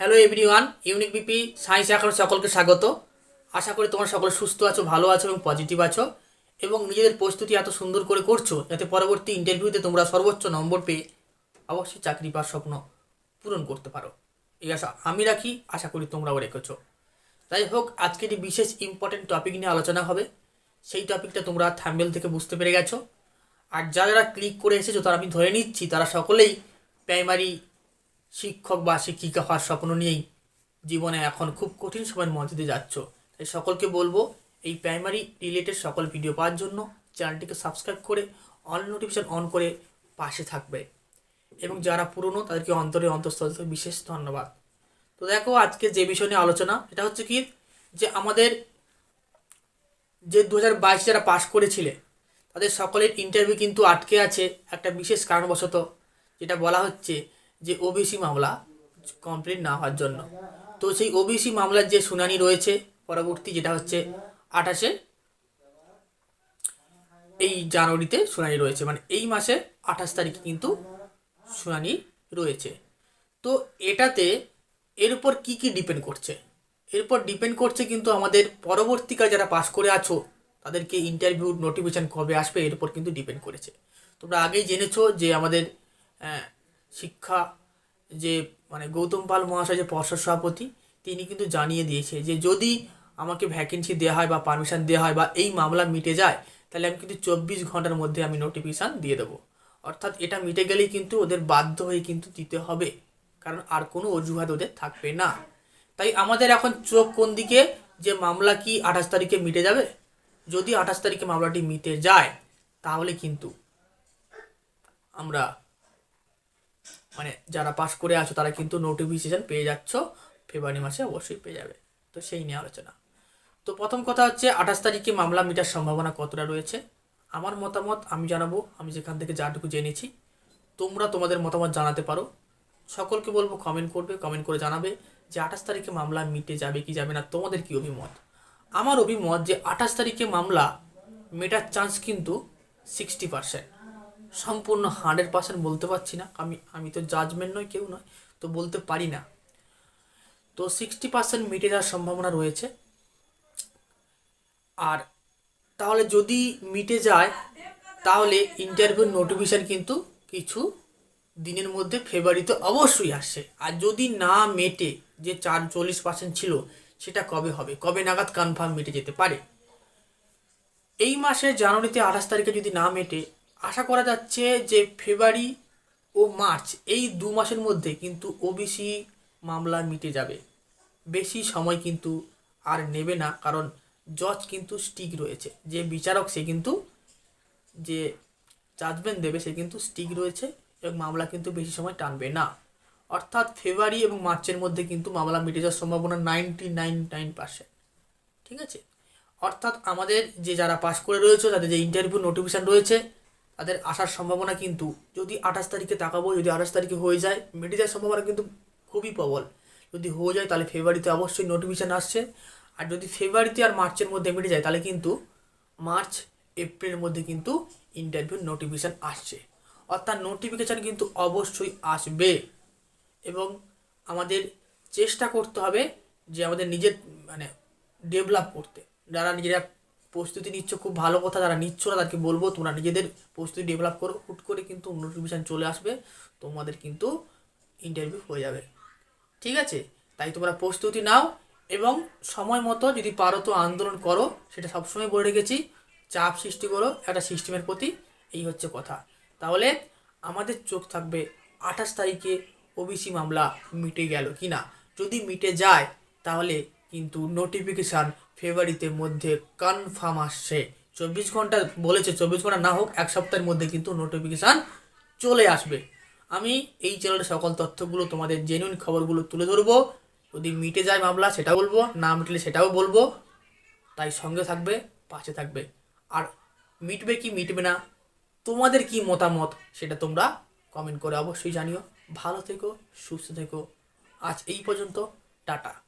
Hello everyone unique BP science এখন সকলকে স্বাগত। আশা করি তোমরা সকলে সুস্থ আছো, ভালো আছো এবং পজিটিভ আছো। এবং নিজেদের প্রস্তুতি এত সুন্দর করে করছ যাতে পরবর্তী ইন্টারভিউতে তোমরা সর্বোচ্চ নম্বর পেয়ে অবশ্যই চাকরি পাওয়ার স্বপ্ন পূরণ করতে পারো। এই আশা আমি রাখি, আশা করি তোমরাও রেখেছো। যাই হোক আজকে একটি বিশেষ ইম্পর্টেন্ট টপিক নিয়ে আলোচনা হবে। সেই টপিকটা তোমরা থ্যাম্বেল থেকে বুঝতে পেরে গেছো। আর যারা ক্লিক করে এসেছ, তারা আমি ধরে নিচ্ছি, তারা সকলেই প্রাইমারি শিক্ষক বা শিক্ষিকা হওয়ার স্বপ্ন নিয়েই জীবনে এখন খুব কঠিন সময়ের মধ্যে দিয়ে যাচ্ছ। তাই সকলকে বলব, এই প্রাইমারি রিলেটেড সকল ভিডিও পাওয়ার জন্য চ্যানেলটিকে সাবস্ক্রাইব করে অল নোটিফিকেশন অন করে পাশে থাকবে। এবং যারা পুরনো, তাদেরকে অন্তরে অন্তঃস্থল বিশেষ ধন্যবাদ। তো দেখো আজকে যে বিষয় নিয়ে আলোচনা এটা হচ্ছে কি, যে আমাদের যে দু হাজার বাইশ যারা পাশ করেছিলে, তাদের সকলের ইন্টারভিউ কিন্তু আটকে আছে একটা বিশেষ কারণবশত, যেটা বলা হচ্ছে যে ওবিসি মামলা কমপ্লিট না হওয়ার জন্য। তো সেই ওবিসি মামলার যে শুনানি রয়েছে পরবর্তী যেটা হচ্ছে আঠাশে এই জানুয়ারিতে শুনানি রয়েছে মানে এই মাসে আঠাশ তারিখে কিন্তু শুনানি রয়েছে। তো এটাতে এর উপর কি কি ডিপেন্ড করছে? এরপর ডিপেন্ড করছে কিন্তু আমাদের পরবর্তীকালে যারা পাস করে আছো, তাদেরকে ইন্টারভিউ নোটিফিকেশান কবে আসবে এর উপর কিন্তু ডিপেন্ড করেছে। তোমরা আগেই জেনেছো যে আমাদের শিক্ষা, যে মানে গৌতম পাল মহাশয় যে পর্ষদ সভাপতি, তিনি কিন্তু জানিয়ে দিয়েছে যে যদি আমাকে ভ্যাকেন্সি দেওয়া হয় বা পারমিশন দেওয়া হয় বা এই মামলা মিটে যায়, তাহলে আমি কিন্তু চব্বিশ ঘণ্টার মধ্যে আমি নোটিফিকেশান দিয়ে দেবো। অর্থাৎ এটা মিটে গেলেই কিন্তু ওদের বাধ্য হয়ে কিন্তু দিতে হবে, কারণ আর কোনো অজুহাত ওদের থাকবে না। তাই আমাদের এখন চোখ কোন দিকে, যে মামলা কি আঠাশ তারিখে মিটে যাবে? যদি আঠাশ তারিখে মামলাটি মিটে যায়, তাহলে কিন্তু আমরা মানে যারা পাস করে আছো, তারা কিন্তু নোটিফিকেশন পেয়ে যাচ্ছ। ফেব্রুয়ারি মাসে অবশ্যই পেয়ে যাবে। তো সেই নিয়ে আলোচনা। তো প্রথম কথা হচ্ছে, আঠাশ তারিখে মামলা মিটার সম্ভাবনা কতটা রয়েছে? আমার মতামত আমি জানাব। আমি যেখান থেকে যাটুকু জেনেছি। তোমরা তোমাদের মতামত জানাতে পারো। সকলকে বলব কমেন্ট করবে কমেন্ট করে জানাবে যে আঠাশ তারিখে মামলা মিটে যাবে কি যাবে না। তোমাদের কি অভিমত? আমার অভিমত যে আঠাশ তারিখে মামলা মেটার চান্স কিন্তু সিক্সটি পার্সেন্ট সম্পূর্ণ হান্ড্রেড পার্সেন্ট বলতে পারছি না। আমি আমি তো জাজমেন্ট নয়, কেউ নয়, তো বলতে পারি না। তো সিক্সটি পার্সেন্ট মিটে যাওয়ার সম্ভাবনা রয়েছে। আর তাহলে যদি মিটে যায়, তাহলে ইন্টারভিউ নোটিফিকেশান কিন্তু কিছু দিনের মধ্যে ফেব্রুয়ারিতে অবশ্যই আসছে আর যদি না মেটে, যে চার চল্লিশ পার্সেন্ট ছিল, সেটা কবে হবে? কবে নাগাদ কনফার্ম মিটে যেতে পারে? এই মাসে জানুয়ারিতে আঠাশ তারিখে যদি না মেটে আশা করা যাচ্ছে যে ফেব্রুয়ারি ও মার্চ এই দু মাসের মধ্যে কিন্তু ওবিসি মামলা মিটে যাবে। বেশি সময় কিন্তু আর নেবে না, কারণ জজ কিন্তু স্টিক রয়েছে। যে বিচারক সে কিন্তু যে জাজমেন্ট দেবে সে কিন্তু স্টিক রয়েছে এবং মামলা কিন্তু বেশি সময় টানবে না। অর্থাৎ ফেব্রুয়ারি এবং মার্চের মধ্যে কিন্তু মামলা মিটে যাওয়ার সম্ভাবনা নাইনটি নাইন নাইন পার্সেন্ট ঠিক আছে? অর্থাৎ আমাদের যে যারা পাশ করে রয়েছে, তাদের যে ইন্টারভিউ নোটিফিকেশান রয়েছে তাদের আসার সম্ভাবনা কিন্তু যদি আঠাশ তারিখে তাকাবো, যদি আঠাশ তারিখে হয়ে যায়, মিটে যাওয়ার সম্ভাবনা কিন্তু খুবই প্রবল। যদি হয়ে যায়, তাহলে ফেব্রুয়ারিতে অবশ্যই নোটিফিকেশান আসছে। আর যদি ফেব্রুয়ারিতে আর মার্চের মধ্যে মিটে যায়, তাহলে কিন্তু মার্চ এপ্রিলের মধ্যে কিন্তু ইন্টারভিউ নোটিফিকেশান আসছে। অর্থাৎ নোটিফিকেশান কিন্তু অবশ্যই আসবে। এবং আমাদের চেষ্টা করতে হবে যে আমাদের নিজের মানে ডেভেলপ করতে। যারা নিজেরা প্রস্তুতি নিচ্ছ, খুব ভালো কথা, যারা নিচ্ছ না তাদেরকে বলব, তোমরা নিজেদের প্রস্তুতি ডেভেলপ করো, হুট করে কিন্তু নোটিফিকেশান চলে আসবে, তোমাদের কিন্তু ইন্টারভিউ হয়ে যাবে। ঠিক আছে? তাই তোমরা প্রস্তুতি নাও এবং সময় মতো যদি পারো তো আন্দোলন করো, সেটা সবসময় বলে রেখেছি, চাপ সৃষ্টি করো, একটা সিস্টেমের প্রতি, এই হচ্ছে কথা। তাহলে আমাদের চোখ থাকবে আঠাশ তারিখে ওবিসি মামলা মিটে গেল কি না যদি মিটে যায়, তাহলে কিন্তু নোটিফিকেশান ফেব্রুয়ারিতে মধ্যে কনফার্ম আসছে। চব্বিশ ঘণ্টা বলেছে, চব্বিশ ঘণ্টা না হোক, এক সপ্তাহের মধ্যে কিন্তু নোটিফিকেশান চলে আসবে। আমি এই চ্যানেলের সকল তথ্যগুলো, তোমাদের জেনুইন খবরগুলো তুলে ধরবো। যদি মিটে যায় মামলা, সেটাও বলব, না মিটলে সেটাও বলব। তাই সঙ্গে থাকবে, পাশে থাকবে। আর মিটবে কি মিটবে না, তোমাদের কি মতামত, সেটা তোমরা কমেন্ট করে অবশ্যই জানিও। ভালো থেকো, সুস্থ থেকো। আজ এই পর্যন্ত, টাটা।